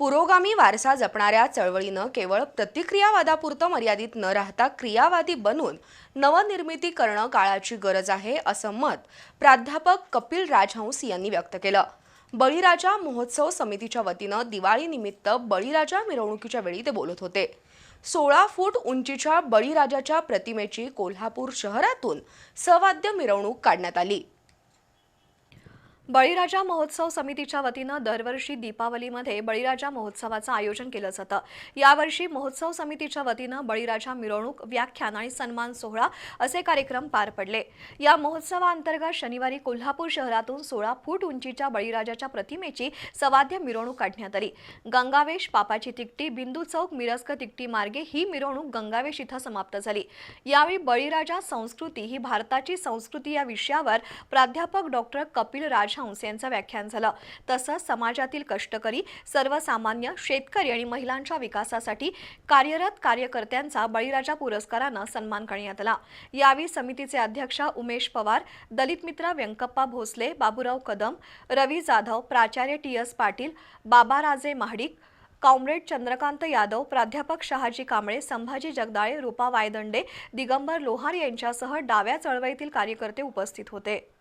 पुरोगामी वारसा जपणाऱ्या चळवळीनं केवळ प्रतिक्रियावादापुरतं मर्यादित न राहता क्रियावादी बनून नवनिर्मिती करणं काळाची गरज आहे असं मत प्राध्यापक कपिल राजहंस यांनी व्यक्त केलं. बळीराजा महोत्सव समितीच्या वतीनं दिवाळीनिमित्त बळीराजा मिरवणुकीच्या वेळी ते बोलत होते. सोळा फूट उंचीच्या बळीराजाच्या प्रतिमेची कोल्हापूर शहरातून सवाद्य मिरवणूक काढण्यात आली. बळीराजा महोत्सव समितीच्या वतीनं दरवर्षी दीपावलीमध्ये बळीराजा महोत्सवाचं आयोजन केलं जातं यावर्षी महोत्सव समितीच्या वतीनं बळीराजा मिरवणूक व्याख्यान आणि सन्मान सोहळा असे कार्यक्रम पार पडले. या महोत्सवाअंतर्गत शनिवारी कोल्हापूर शहरातून सोळा फूट उंचीच्या बळीराजाच्या प्रतिमेची सवाद्य मिरवणूक काढण्यात आली. गंगावेश पापाची तिकटी बिंदू चौक मिरस्क तिकटी मार्गे ही मिरवणूक गंगावेश इथं समाप्त झाली. यावेळी बळीराजा संस्कृती ही भारताची संस्कृती या विषयावर प्राध्यापक डॉक्टर कपिल राज हंस यांचं व्याख्यान झालं. तसंच समाजातील कष्टकरी सर्वसामान्य शेतकरी आणि महिलांच्या विकासासाठी कार्यरत कार्यकर्त्यांचा बळीराजा पुरस्कारानं सन्मान करण्यात आला. यावेळी समितीचे अध्यक्ष उमेश पवार दलित मित्र व्यंकप्पा भोसले बाबूराव कदम रवी जाधव प्राचार्य T S Patil Babaraje Mahadik comrade Chandrakant Yadav प्राध्यापक शहाजी कांबळे संभाजी जगदाळे रूपा वायदंडे दिगंबर लोहार यांच्यासह डाव्या चळवळीतील कार्यकर्ते उपस्थित होते.